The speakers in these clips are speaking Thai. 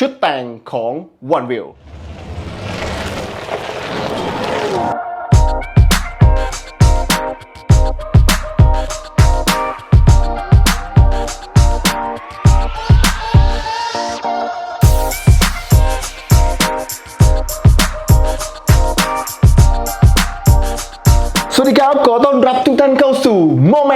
ชุดแต่งของ One Wheel สวัสดีครับ ขอต้อนรับทุกท่านเข้าสู่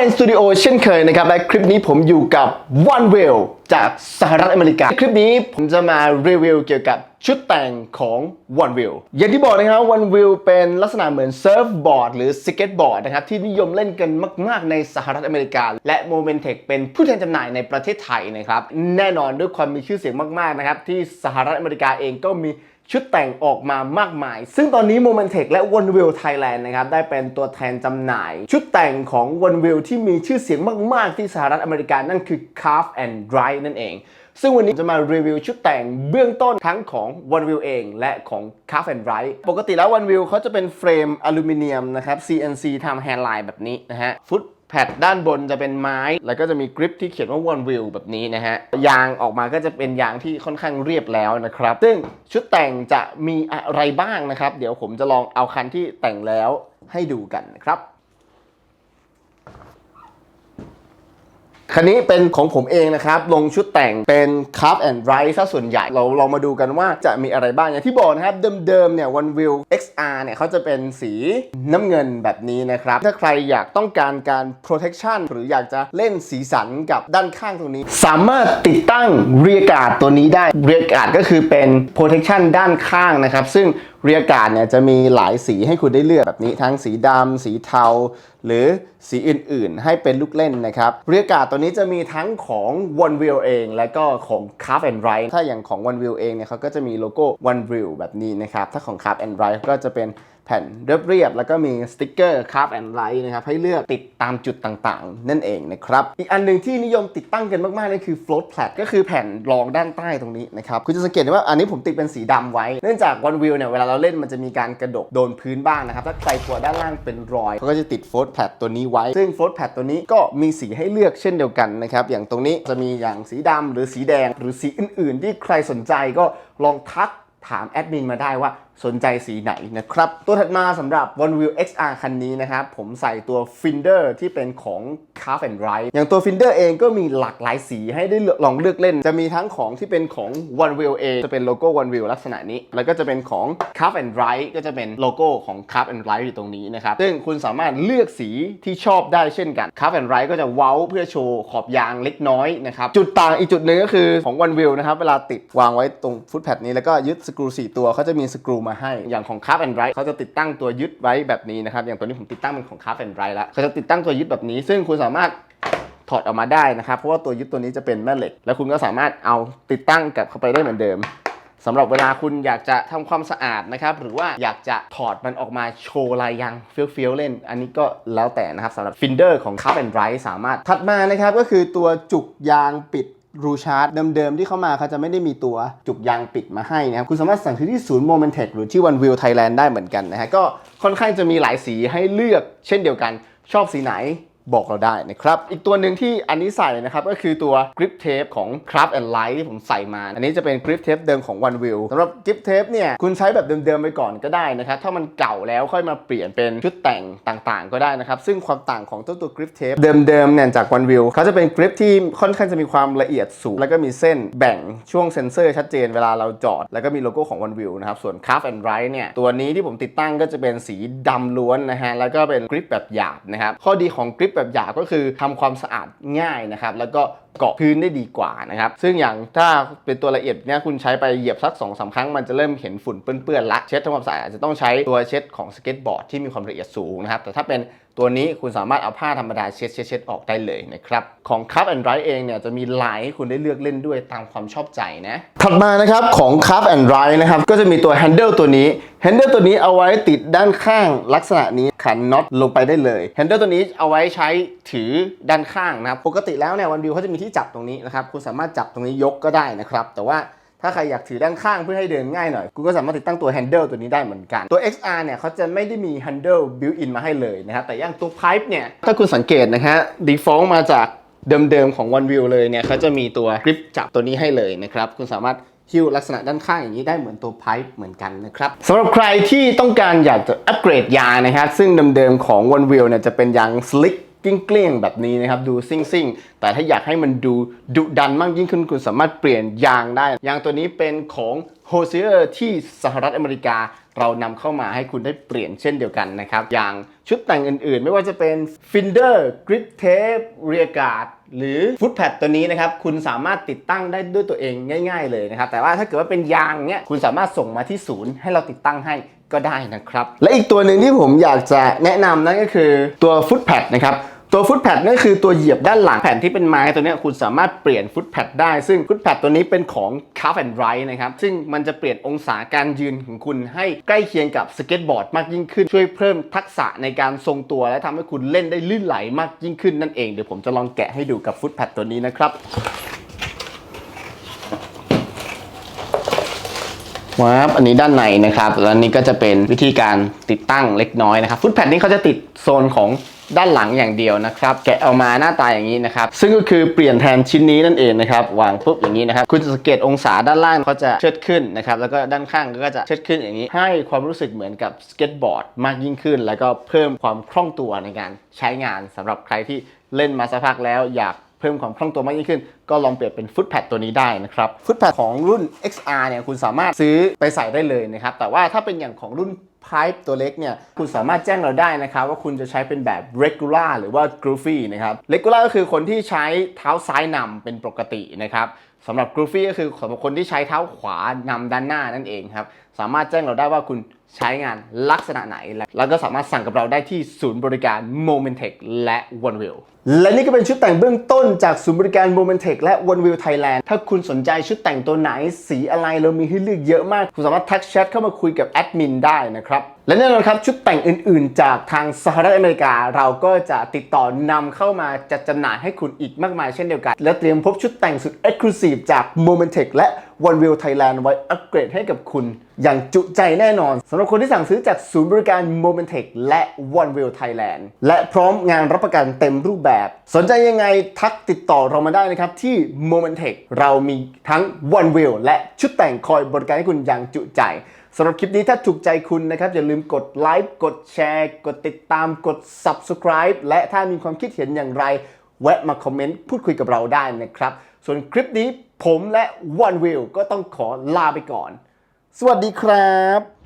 Moment Studio เช่นเคยนะครับ และคลิปนี้ผมอยู่กับ One Wheel จากสหรัฐอเมริกา คลิปนี้ผมจะมารีวิวเกี่ยวกับชุดแต่งของ One Wheel อย่างที่บอกนะครับ One Wheel เป็นลักษณะเหมือนเซิร์ฟบอร์ดหรือสเก็ตบอร์ดนะครับ ที่นิยมเล่นกันมาก ๆ ในสหรัฐอเมริกา และ Momentech เป็นผู้แทนจำหน่ายในประเทศไทยนะครับ แน่นอนด้วยความมีชื่อเสียงมาก ๆ นะครับ ที่สหรัฐอเมริกาเองก็มี ชุดแต่งออกมามากมาย ซึ่งตอนนี้ Momentech และ One Wheel Thailand นะครับ ได้เป็นตัวแทนจำหน่าย ชุดแต่งของ One Wheel ที่มีชื่อเสียงมาก ๆ ที่สหรัฐอเมริกา นั่นคือ Carve and Dry นั่นเอง ซึ่งวันนี้จะมารีวิวชุดแต่งเบื้องต้นทั้งของ One Wheel เอง และของ Carve and Dry ปกติแล้ว One Wheel เขาจะเป็นเฟรมอลูมิเนียมนะครับ CNC ทำแฮนด์ไลน์แบบนี้นะฮะฟุต แพดด้านบนจะเป็นไม้ แล้วก็จะมีกริปที่เขียนว่า one wheel แบบนี้นะฮะ ยางออกมาก็จะเป็นยางที่ค่อนข้างเรียบแล้วนะครับ ซึ่งชุดแต่งจะมีอะไรบ้างนะครับ เดี๋ยวผมจะลองเอาคันที่แต่งแล้วให้ดูกันนะครับ คันนี้เป็นของผมเองนะครับ ลงชุดแต่งเป็น Carve and Dry ซะส่วนใหญ่เราเรามาดูกันว่าจะมีอะไรบ้างอย่างที่บอกนะครับ เดิมๆเนี่ย One Wheel XR เนี่ยเขาจะเป็นสีน้ำเงินแบบนี้นะครับ ถ้าใครอยากต้องการการ protection หรืออยากจะเล่นสีสันกับด้านข้างตรงนี้ สามารถติดตั้ง rear guard ตัวนี้ได้ rear guard ก็คือเป็น protection ด้านข้างนะครับ ซึ่ง rear guard เนี่ยจะมีหลายสีให้คุณได้เลือกแบบนี้ทั้งสีดำสีเทา หรือสีอื่นๆ ให้เป็นลูกเล่นนะครับเรียกาดตัวนี้จะมีทั้งของ One Wheel เอง และก็ของ Carve and Ride ถ้าอย่างของ One Wheel เองเนี่ยเขาก็จะมีโลโก้ One Wheel แบบนี้นะครับ ถ้าของ Carve and Ride ก็จะเป็นแผ่นเรียบๆแล้วก็มีสติกเกอร์ Carve and Ride นะครับ ให้เลือกติดตามจุดต่างๆ นั่นเองนะครับ อีกอันหนึ่งที่นิยมติดตั้งกันมากๆนั่นคือ float plat ก็คือแผ่นรองด้านใต้ตรงนี้นะครับคุณจะสังเกตได้ว่าอันนี้ผมติดเป็นสีดำไว้เนื่องจาก One Wheel เนี่ยเวลาเราเล่นมันจะมีการกระดกโดนพื้นบ้างนะครับถ้าใครกลัวด้านล่างเป็นรอยเขาก็จะติด float plat ตัวนี้ไว้ ซึ่ง float plat ตัวนี้ก็มีสีให้เลือกเช่นเดียวกันนะครับ อย่างตรงนี้จะมีอย่างสีดำหรือสีแดง หรือสีอื่น ๆ ที่ใครสนใจก็ลองทักถามแอดมินมาได้ว่า สนใจสีไหนนะครับ ตัวถัดมาสำหรับ One Wheel XR คันนี้นะครับ ผมใส่ตัว Finder ที่เป็นของ Carve and Ride อย่างตัว Finder เองก็มีหลากหลายสีให้ได้ลองเลือกเล่น จะมีทั้งของที่เป็นของ One Wheel เองจะเป็นโลโก้ One Wheel ลักษณะนี้ แล้วก็จะเป็นของ Carve and Ride ก็จะเป็นโลโก้ของ Carve and Ride อยู่ตรงนี้นะครับ ซึ่งคุณสามารถเลือกสีที่ชอบได้เช่นกัน Carve and Ride ก็จะเว้าเพื่อโชว์ขอบยางเล็กน้อยนะครับ จุดต่างอีกจุดหนึ่งก็คือของ One Wheel นะครับ เวลาติดวางไว้ตรงฟุตแพดนี้แล้วก็ยึดสกรู4ตัวเขาจะมีสกรูมาให้ อย่างของ Carve and Ride เขาจะติดตั้งตัวยึดไว้แบบนี้นะครับ อย่างตัวนี้ผมติดตั้งเป็นของ Carve and Ride แล้วเขาจะติดตั้งตัวยึดแบบนี้ ซึ่งคุณสามารถถอดออกมาได้นะครับ เพราะว่าตัวยึดตัวนี้จะเป็นแม่เหล็ก แล้วคุณก็สามารถเอาติดตั้งกลับเข้าไปได้เหมือนเดิมสำหรับเวลาคุณอยากจะทำความสะอาดนะครับ หรือว่าอยากจะถอดมันออกมาโชว์ลายยางเฟี้ยวๆเล่น อันนี้ก็แล้วแต่นะครับสำหรับฟินเดอร์ของ Carve and Dry สามารถถัดมานะครับก็คือตัวจุกยางปิด รูชาร์ดเดิมๆ ที่เข้ามาเขาจะไม่ได้มีตัวจุกยางปิดมาให้นะครับ คุณสามารถสั่งซื้อที่ศูนย์โมเมนเทคหรือที่วันวิวไทยแลนด์ได้เหมือนกันนะฮะก็ค่อนข้างจะมีหลายสีให้เลือกเช่นเดียวกันชอบสีไหน บอกเราได้นะครับ อีกตัวหนึ่งที่อันนี้ใส่นะครับ ก็คือตัว grip tape ของ Craft and Light ที่ผมใส่มา อันนี้จะเป็น grip tape เดิมของ One Wheel สำหรับ grip tape เนี่ยคุณใช้แบบเดิมๆไปก่อนก็ได้นะครับ ถ้ามันเก่าแล้วค่อยมาเปลี่ยนเป็นชุดแต่งต่างๆ ก็ได้นะครับ ซึ่งความต่างของตัวตัว grip tape เดิมๆเนี่ยจาก One Wheel เขาจะเป็น grip ที่ค่อนข้างจะมีความละเอียดสูง แล้วก็มีเส้นแบ่งช่วงเซ็นเซอร์ชัดเจนเวลาเราจอด แล้วก็มีโลโก้ของ One Wheel นะครับส่วน Craft and Light เนี่ยตัวนี้ที่ผมติดตั้งก็จะเป็นสีดำล้วนนะฮะแล้วก็เป็นกริปแบบหยาบนะครับข้อดีของกริปแบบหยาบก็คือทำความสะอาดง่ายนะครับ แล้วก็เกาะพื้นได้ดีกว่านะครับ ซึ่งอย่างถ้าเป็นตัวละเอียดเนี่ยคุณใช้ไปเหยียบสัก2อสาครั้ง มันจะเริ่มเห็นฝุ่นเปื้อนๆละเช็ดทำความสะอาดอาจจะต้องใช้ตัวเช็ดของสเก็ตบอร์ดที่มีความละเอียดสูงนะครับแต่ถ้าเป็นตัวนี้คุณสามารถเอาผ้าธรรมดาเช็ดเช็ดเช็ดออกได้เลยนะครับ ของ Cup and Dry เองเนี่ยจะมีลายให้คุณได้เลือกเล่นด้วยตามความชอบใจนะ ถัดมานะครับของ Cup and Dry นะครับ ก็จะมีตัว handle ตัวนี้ handle ตัวนี้เอาไว้ติดด้านข้างลักษณะนี้ขันน็อตลงไปได้เลย handle ตัวนี้เอาไว้ใช้ถือด้านข้างนะครับ ปกติแล้วเนี่ยวันวิวเขาจะมีที่จับตรงนี้นะครับ คุณสามารถจับตรงนี้ยกก็ได้นะครับ แต่ว่า ถ้าใครอยากถือด้านข้างเพื่อให้เดินง่ายหน่อยคุณก็สามารถติดตั้งตัว handle ตัวนี้ได้เหมือนกัน ตัว XR เนี่ยเขาจะไม่ได้มี handle built in มาให้เลยนะครับแต่ย่างตัว pipe เนี่ยถ้าคุณสังเกตนะฮะ default มาจากเดิมๆของ One Wheel เลยเนี่ยเขาจะมีตัว grip จับตัวนี้ให้เลยนะครับคุณสามารถฮิ้วลักษณะด้านข้างอย่างนี้ได้เหมือนตัวไพป์เหมือนกันนะครับสำหรับใครที่ต้องการอยากจะอัปเกรดยางนะครับซึ่งเดิมๆของ One Wheel เนี่ยจะเป็นยางสลิก เกลี้ยงแบบนี้นะครับดูซิ่งซิ่งๆแต่ถ้าอยากให้มันดูดุดันมากยิ่งขึ้นคุณสามารถเปลี่ยนยางได้ ยางตัวนี้เป็นของ h o s e r ที่สหรัฐอเมริกาเรานำเข้ามาให้คุณได้เปลี่ยนเช่นเดียวกันนะครับ อย่างชุดแต่งอื่นๆ ไม่ว่าจะเป็น Finder Grip Tape Rear Guard หรือ Footpad ตัวนี้นะครับ คุณสามารถติดตั้งได้ด้วยตัวเองง่าย ๆ เลยนะครับ แต่ว่าถ้าเกิดว่าเป็นยางเนี้ยคุณสามารถส่งมาที่ศูนย์ให้เราติดตั้งให้ก็ได้นะครับ และอีกตัวหนึ่งที่ผมอยากจะแนะนำนั่นก็คือตัว Footpad นะครับ ตัวฟุตแพดนั่นคือตัวเหยียบด้านหลังแผ่นที่เป็นไม้ตัวนี้คุณสามารถเปลี่ยนฟุตแพดได้ซึ่งฟุตแพดตัวนี้เป็นของ c a r f and Ride นะครับซึ่งมันจะเปลี่ยนองศาการยืนของคุณให้ใกล้เคียงกับสเก็ตบอร์ดมากยิ่งขึ้น ช่วยเพิ่มทักษะในการทรงตัว และทำให้คุณเล่นได้ลื่นไหลมากยิ่งขึ้นนั่นเองเดี๋ยวผมจะลองแกะให้ดูกับฟุตแพดตัวนี้นะครับ ว้าวอันนี้ด้านในนะครับแล้วนี่ก็จะเป็นวิธีการติดตั้งเล็กน้อยนะครับฟุตแพดนี้เขาจะติดโซนของด้านหลังอย่างเดียวนะครับ แกะเอามาหน้าตาอย่างนี้นะครับ ซึ่งก็คือเปลี่ยนแทนชิ้นนี้นั่นเองนะครับ วางปุ๊บอย่างนี้นะครับ คุณจะสังเกตองศาด้านล่างเขาจะเชิดขึ้นนะครับ แล้วก็ด้านข้างก็จะเชิดขึ้นอย่างนี้ ให้ความรู้สึกเหมือนกับสเก็ตบอร์ดมากยิ่งขึ้น แล้วก็เพิ่มความคล่องตัวในการใช้งานสำหรับใครที่เล่นมาสักพักแล้วอยาก เพิ่มความคล่องตัวมากยิ่งขึ้น ก็ลองเปลี่ยนเป็นฟุตแพดตัวนี้ได้นะครับฟุตแพดของรุ่น XR เนี่ยคุณสามารถซื้อไปใส่ได้เลยนะครับแต่ว่าถ้าเป็นอย่างของรุ่น Pipe ตัวเล็กเนี่ยคุณสามารถแจ้งเราได้นะครับ ว่าคุณจะใช้เป็นแบบ regular หรือว่า groovy นะครับ regular ก็คือคนที่ใช้เท้าซ้ายนำเป็นปกตินะครับ สำหรับ groovy ก็คือสำหรับคนที่ใช้เท้าขวานำด้านหน้านั่นเองครับ สามารถแจ้งเราได้ว่าคุณใช้งานลักษณะไหน แล้วก็สามารถสั่งกับเราได้ที่ศูนย์บริการ Momentech และ OneWheel และนี่ก็เป็นชุดแต่งเบื้องต้นจากศูนย์บริการ Momentech และ OneWheel Thailand ถ้าคุณสนใจชุดแต่งตัวไหนสีอะไรเรามีให้เลือกเยอะมาก คุณสามารถทักแชทเข้ามาคุยกับแอดมินได้นะครับ และแน่นอนครับชุดแต่งอื่นๆ จากทางสหรัฐอเมริกา เราก็จะติดต่อนำเข้ามาจัดจำหน่ายให้คุณอีกมากมายเช่นเดียวกัน และเตรียมพบชุดแต่งสุด Exclusive จาก Momentech และ OneWheel Thailand ไว้อัปเกรดให้กับคุณ อย่างจุใจแน่นอนสำหรับคนที่สั่งซื้อจากศูนย์บริการ Momentech และ OneWheel Thailand และพร้อมงานรับประกันเต็มรูปแบบ สนใจยังไงทักติดต่อเรามาได้นะครับที่ Momentech เรามีทั้ง OneWheel และชุดแต่งคอยบริการให้คุณอย่างจุใจ สำหรับคลิปนี้ถ้าถูกใจคุณนะครับ อย่าลืมกดไลค์กดแชร์ กดติดตามกด Subscribe และถ้ามีความคิดเห็นอย่างไร แวะมาคอมเมนต์พูดคุยกับเราได้นะครับ ส่วนคลิปนี้ผมและ One Wheel ก็ต้องขอลาไปก่อน สวัสดีครับ